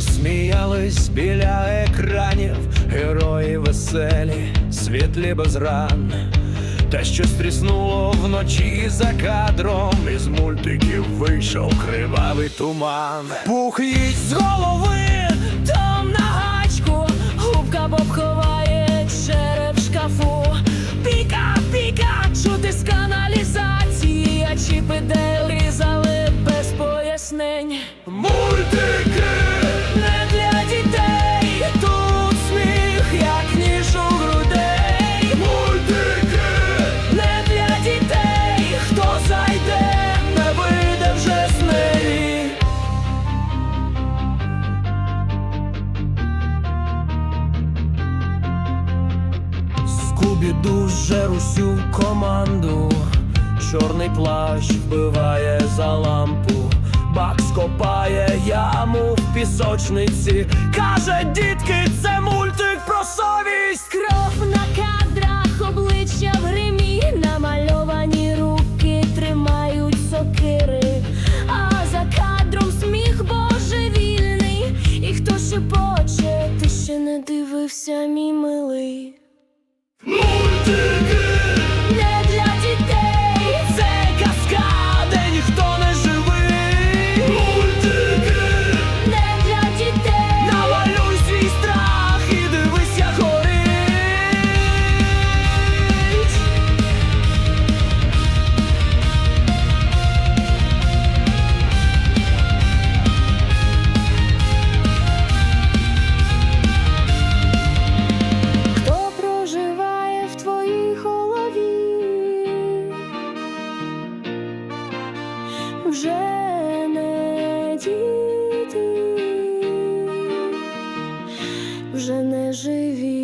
Сміялись біля екранів, герої веселі, світлі без ран. Те, що стріснуло вночі за кадром, із мультиків вийшов кривавий туман. Пух їсть з голови, Том на гачку, губка Боб ховає череп в шкафу. Піка, піка, чути з каналізації, а чіпи де різали без пояснень. мультики. Скубі дуже усю команду. Чорний плащ вбиває за лампу. Бакс копає яму в пісочниці. Каже, дітки, це мультик про совість. Кров на кадрах, обличчя в гримі, намальовані руки тримають сокири, а за кадром сміх божевільний, і хто шепоче, ти ще не дивився, мій милий. Artık вже не діти, вже не живі.